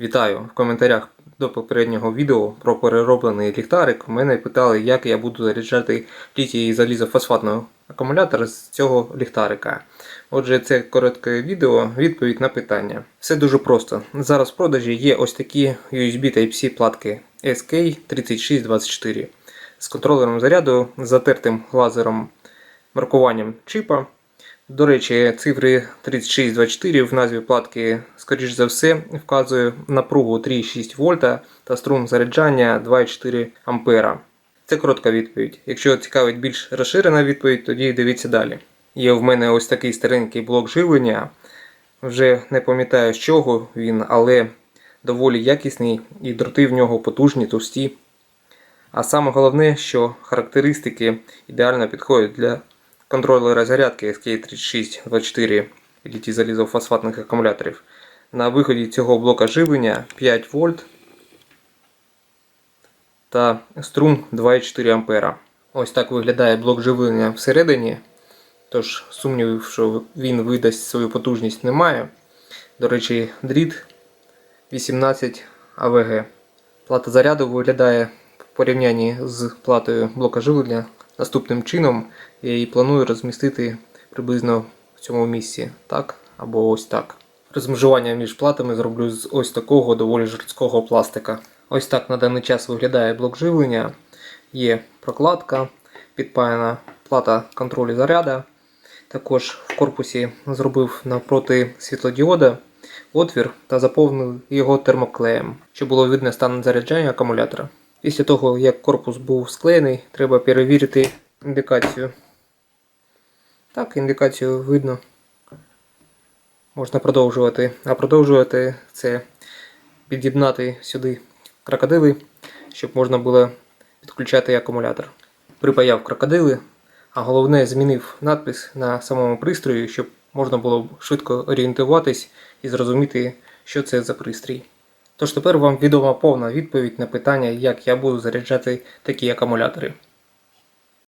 Вітаю! В коментарях до попереднього відео про перероблений ліхтарик мене питали, як я буду заряджати літій залізофосфатний акумулятор з цього ліхтарика. Отже, це коротке відео, відповідь на питання. Все дуже просто. Зараз в продажі є ось такі USB Type-C платки SK3624 з контролером заряду, затертим лазером маркуванням чипа. До речі, цифри 3624 в назві платки, скоріш за все, вказує напругу 3,6 вольта та струм заряджання 2,4 ампера. Це коротка відповідь. Якщо цікавить більш розширена відповідь, тоді дивіться далі. Є в мене ось такий старенький блок живлення. Вже не пам'ятаю з чого він, але доволі якісний і дроти в нього потужні, товсті. А саме головне, що характеристики ідеально підходять для контролера зарядки SK3624 літі залізофосфатних акумуляторів. На виході цього блока живлення 5 вольт та струм 2,4 ампера. Ось так виглядає блок живлення всередині. Тож сумнівів, що він видасть свою потужність немає. До речі, дріт 18 АВГ. Плата заряду виглядає в порівнянні з платою блока живлення наступним чином. Я її планую розмістити приблизно в цьому місці, так або ось так. Розмежування між платами зроблю з ось такого доволі жорсткого пластика. Ось так на даний час виглядає блок живлення. Є прокладка, підпаяна плата контролю заряду. Також в корпусі зробив навпроти світлодіода отвір та заповнив його термоклеєм, щоб було видно стан заряджання акумулятора. Після того, як корпус був склеєний, треба перевірити індикацію. Так, індикацію видно. Можна продовжувати. А продовжувати це під'єднати сюди крокодили, щоб можна було підключати акумулятор. Припаяв крокодили, а головне змінив надпис на самому пристрої, щоб можна було швидко орієнтуватись і зрозуміти, що це за пристрій. Тож тепер вам відома повна відповідь на питання, як я буду заряджати такі акумулятори.